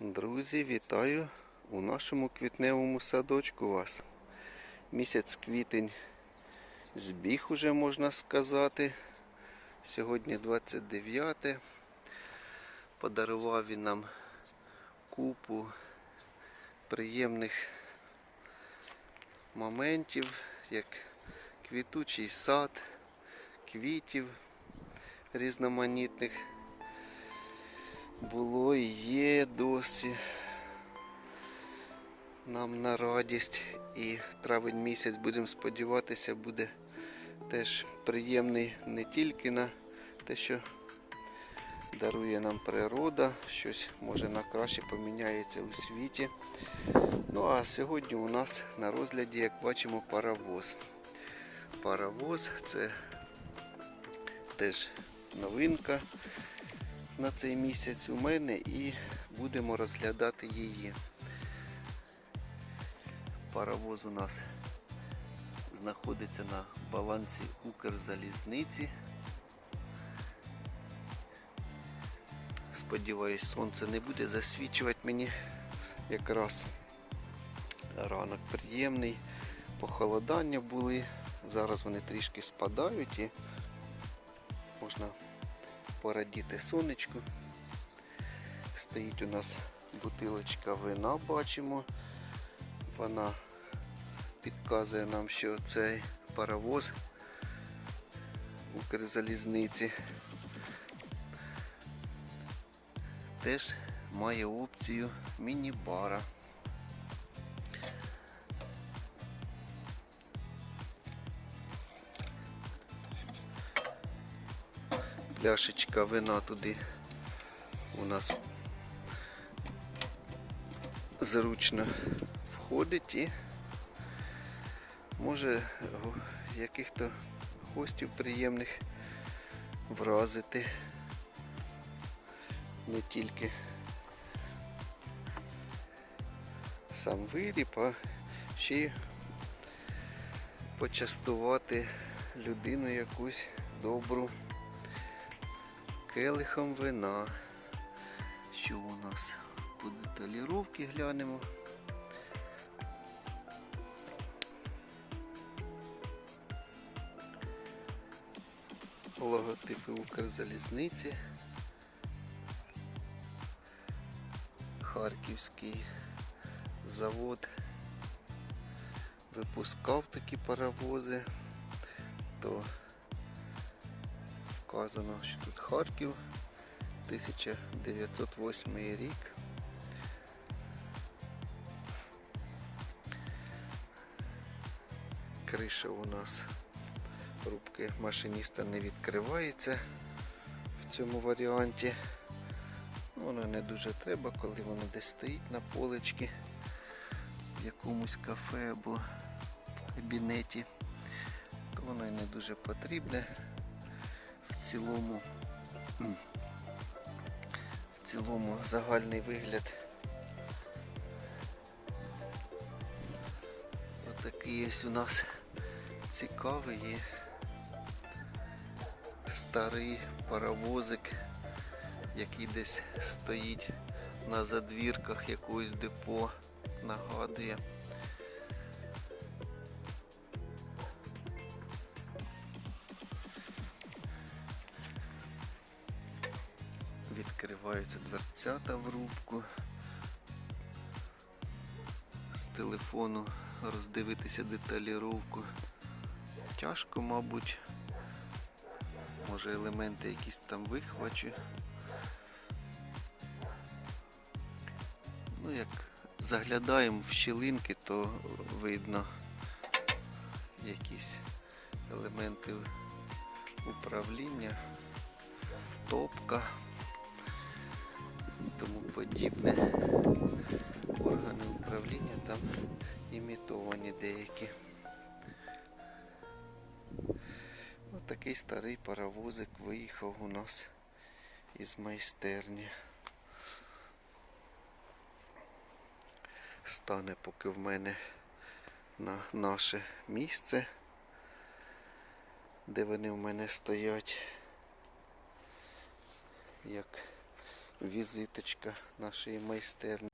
Друзі, вітаю у нашому квітневому садочку вас. Місяць квітень збіг уже можна сказати. Сьогодні 29. Подарував він нам купу приємних моментів, як квітучий сад, квітів різноманітних було і є досі нам на радість. І травень місяць, будемо сподіватися, буде теж приємний не тільки на те, що дарує нам природа, щось може на краще поміняється у світі. Ну а сьогодні у нас на розгляді, як бачимо, паровоз. Паровоз це теж новинка на цей місяць у мене і будемо розглядати її. Паровоз у нас знаходиться на балансі Укрзалізниці. Сподіваюсь, сонце не буде засвічувати мені якраз ранок приємний. Похолодання були. Зараз вони трішки спадають і можна порадіти сонечку. Стоїть у нас бутилочка вина, бачимо. Вона підказує нам, що цей паровоз Укрзалізниці теж має опцію міні-бара. Пляшечка вина туди. У нас зручно входить і може яких-то гостів приємних вразити. Не тільки сам виріб, а ще й почастувати людину якусь добру келихом вина. Що у нас? По деталіровки глянемо. Логотипи Укрзалізниці. Харківський завод випускав такі паровози, то вказано, що тут Харків 1908 рік. Криша у нас рубки машиніста не відкривається в цьому варіанті. Воно не дуже треба, коли воно десь стоїть на поличці в якомусь кафе або кабінеті, то воно і не дуже потрібне. Цілому, в цілому загальний вигляд. Отакий ось у нас цікавий і старий паровозик який десь стоїть на задвірках якогось депо, нагадує. Відкриваються дверцята в рубку. З телефону роздивитися деталіровку. Тяжко, мабуть. Може елементи якісь там вихвачу. Ну, як заглядаємо в щілинки, то видно якісь елементи управління, топка, тому подібне. Органи управління там імітовані деякі. Отакий старий паровозик виїхав у нас із майстерні. стане поки в мене на наше місце, де вони в мене стоять. Як візиточка нашої майстерні.